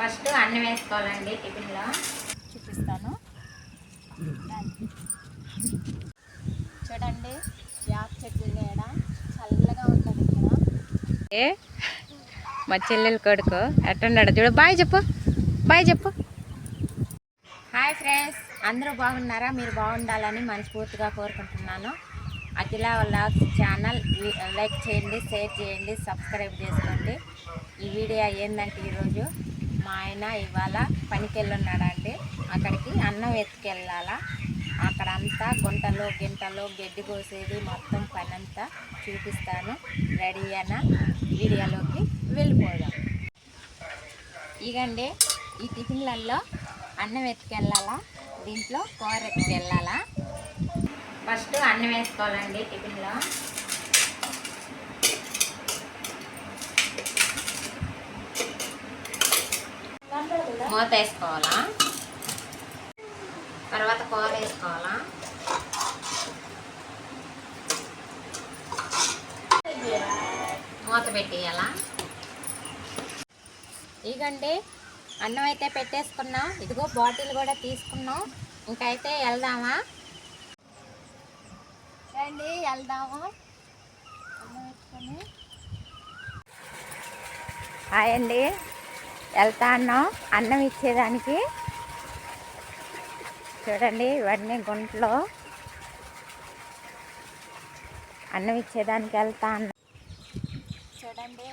First అన్నం వేసుకోవాలండి టిఫిన్లో. చూపిస్తాను. చూడండి యాప్ చెట్టు నీడ చల్లగా ఉంటుంది ఇక్కడ. మా చెల్లెలు కొడుకు ఎట్టున్నాడు? చూడు బాయ్ చెప్పు. బాయ్ చెప్పు. హాయ్ ఫ్రెండ్స్ అందరూ బాగున్నారా? మీరు బాగుండాలని మనస్ఫూర్తిగా కోరుకుంటున్నాను. అఖిల వ్లాగ్స్ ఛానల్ లైక్ చేయండి షేర్ చేయండి సబ్స్క్రైబ్ చేసుకోండి. ఈ వీడియో ఏంటంటే ఈరోజు? మా ఆయన ఇవాళ పనికి వెళ్ళున్నాడండి అక్కడికి అన్నం ఎత్తుకెళ్ళాలా. అక్కడంతా గుంటలో గింటలో గడ్డి కోసేది మొత్తం పని అంతా చూపిస్తాను. రెడీ అయిన వీడియోలోకి వెళ్ళిపోదాం. ఇగండి ఈ టిఫిన్లలో అన్నం ఎత్తుకెళ్ళాలా? దీంట్లో కూర ఎత్తుకెళ్ళాలా? ఫస్ట్ అన్నం వేసుకోవాలండి టిఫిన్లో. మూత వేసుకోవాలా తర్వాత కూర వేసుకోవాలా మూత పెట్టేయాలా? ఇగండి అన్నం అయితే పెట్టేసుకున్నాం. ఇదిగో బాటిల్ కూడా తీసుకున్నాం. ఇంకైతే వెళ్దామా? రండి వెళ్దాము? అన్నం పెట్టుకొని. హాయ్ అండి. వెళ్తా అన్నాం. అన్నం ఇచ్చేదానికి. చూడండి ఇవన్నీ గుంట్లో. అన్నం ఇచ్చేదానికి వెళ్తా అన్నాం. చూడండి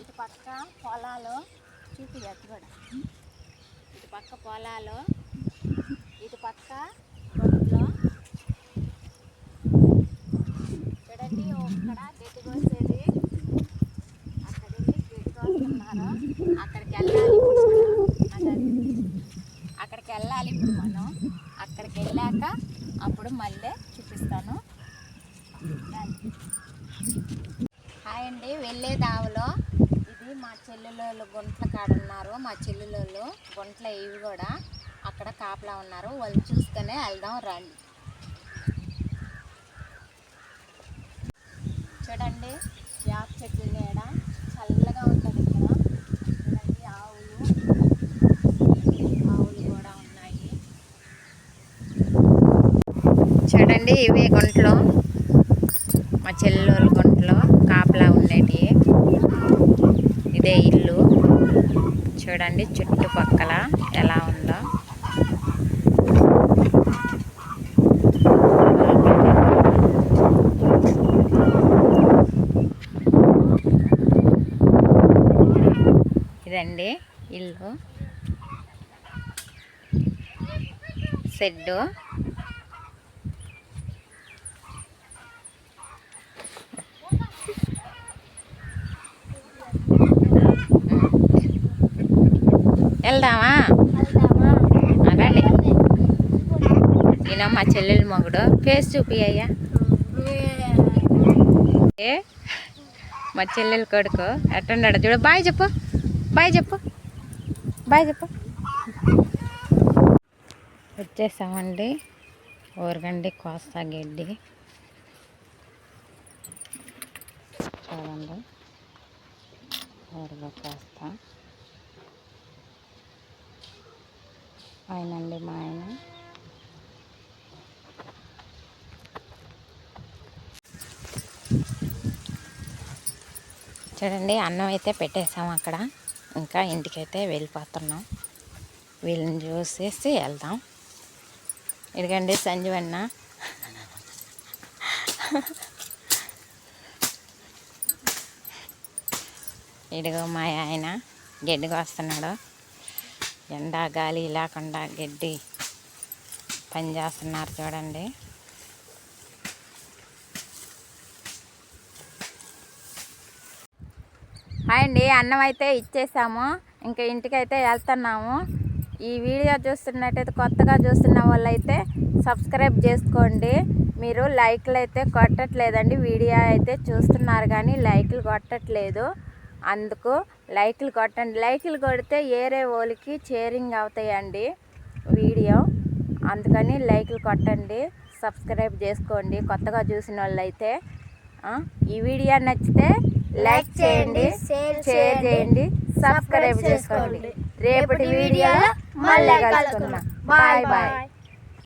ఇటు పక్క పొలాలు చూపించచ్చు కూడా. ఇటు పక్క పొలాలు ఇటు పక్క చూడండి ఇక్కడ గడ్డి కోసేది అక్కడ వెళ్ళి గడ్డి కోస్తున్నారు అక్కడికి వెళ్ళాలి మనం. అక్కడికి వెళ్ళాలి ఇప్పుడు మనం. అక్కడికి వెళ్ళాక అప్పుడు మళ్ళీ చూపిస్తాను. హాయ్ అండి వెళ్ళే దావలో ఇది మా చెల్లెలు గుంట్ల కాడ ఉన్నారు. మా చెల్లెలు గుంట్ల ఇవి కూడా అక్కడ కాపలా ఉన్నారు. వాళ్ళు చూస్తేనే వెళ్దాం రండి చూడండి వేప చెట్టు నీడ చల్లగా ఉంటుంది ఇక్కడ చూడండి ఆవులు ఆవులు కూడా ఉన్నాయి చూడండి ఇవే గుంట్లో. మా చెల్లెల గుంట్లో కాపలా ఉండేటి ఇదే ఇల్లు. చూడండి చుట్టుపక్కల ఎలా ఉందో. ఇదండి ఇల్లు. షెడ్డు. వెళ్దామా? రండి ఈయన మా చెల్లెలు మొగుడు. ఫేస్ చూపి అయ్యా ఏ? మా చెల్లెలు కొడుకు. ఎట్టున్నాడు చూడు బాయ్ చెప్పు. బాయ్ చెప్పు. బాయ్ చెప్పు. వచ్చేసామండి. ఊరగండి కోస్తా గడ్డి. చూడండి. ఊరగా కోస్తా. ఆయనండి మా ఆయన. చూడండి అన్నం అయితే పెట్టేసాం అక్కడ. ఇంకా ఇంటికైతే వెళ్ళిపోతున్నాం. వీళ్ళని చూసేసి వెళ్దాం. ఇదిగండి సంజీవన్న ఇదిగో మా ఆయన గడ్డికి వస్తున్నాడు. ఎండా గాలి లేకుండా గడ్డి పని చేస్తున్నారు చూడండి. హాయ్ అండి అన్నం అయితే ఇచ్చేసాము. ఇంకా ఇంటికైతే వెళ్తున్నాము. ఈ వీడియో చూస్తున్నట్టయితే కొత్తగా చూస్తున్న వాళ్ళైతే సబ్స్క్రైబ్ చేసుకోండి. మీరు లైక్లు అయితే కొట్టట్లేదండి. వీడియో అయితే చూస్తున్నారు కానీ లైక్లు కొట్టట్లేదు. అందుకు లైక్లు కొట్టండి. లైక్లు కొడితే ఏరే వాళ్ళకి షేరింగ్ అవుతాయండి వీడియో. అందుకని లైక్లు కొట్టండి సబ్స్క్రైబ్ చేసుకోండి. కొత్తగా చూసిన వాళ్ళైతే ఈ వీడియో నచ్చితే లైక్ చేయండి షేర్ చేయండి సబ్స్క్రైబ్ చేసుకోండి. రేపటి వీడియోలో మళ్ళీ కలుసుకుందాం. బాయ్. బాయ్.